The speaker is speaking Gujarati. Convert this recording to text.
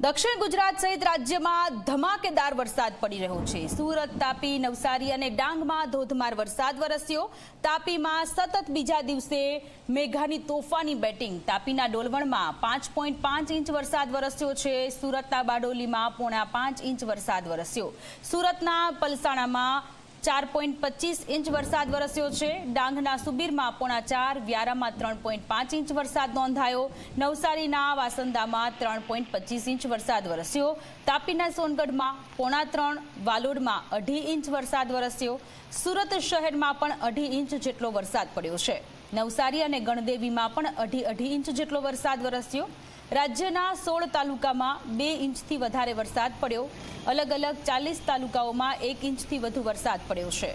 દક્ષિણ ગુજરાત સહિત રાજ્યમાં ધમાકેદાર વરસાદ પડી રહ્યો છે. સુરત, તાપી, નવસારી અને ડાંગમાં ધોધમાર વરસાદ વરસ્યો. તાપીમાં સતત બીજા દિવસે મેઘાની તોફાની બેટિંગ. તાપીના ડોલવણમાં પાંચ પોઈન્ટ પાંચ ઇંચ વરસાદ વરસ્યો છે. સુરતના બારડોલીમાં પોણા પાંચ ઇંચ વરસાદ વરસ્યો. સુરતના પલસાણામાં ચાર પોઈન્ટ પચીસ ઇંચ વરસાદ વરસ્યો છે. ડાંગના સુબીરમાં પોણા ચાર, વ્યારામાં ત્રણ પોઈન્ટ પાંચ ઇંચ વરસાદ નોંધાયો. નવસારીના વાસંદામાં ત્રણ પોઈન્ટ પચીસ ઇંચ વરસાદ વરસ્યો. તાપીના સોનગઢમાં પોણા ત્રણ, વાલોડમાં અઢી ઇંચ વરસાદ વરસ્યો. સુરત શહેરમાં પણ અઢી ઇંચ જેટલો વરસાદ પડ્યો છે. નવસારી અને ગણદેવીમાં પણ અઢી અઢી ઇંચ જેટલો વરસાદ વરસ્યો. રાજ્યના સોળ તાલુકામાં બે ઇંચથી વધારે વરસાદ પડ્યો. અલગ અલગ ચાલીસ તાલુકાઓમાં એક ઇંચથી વધુ વરસાદ પડ્યો છે.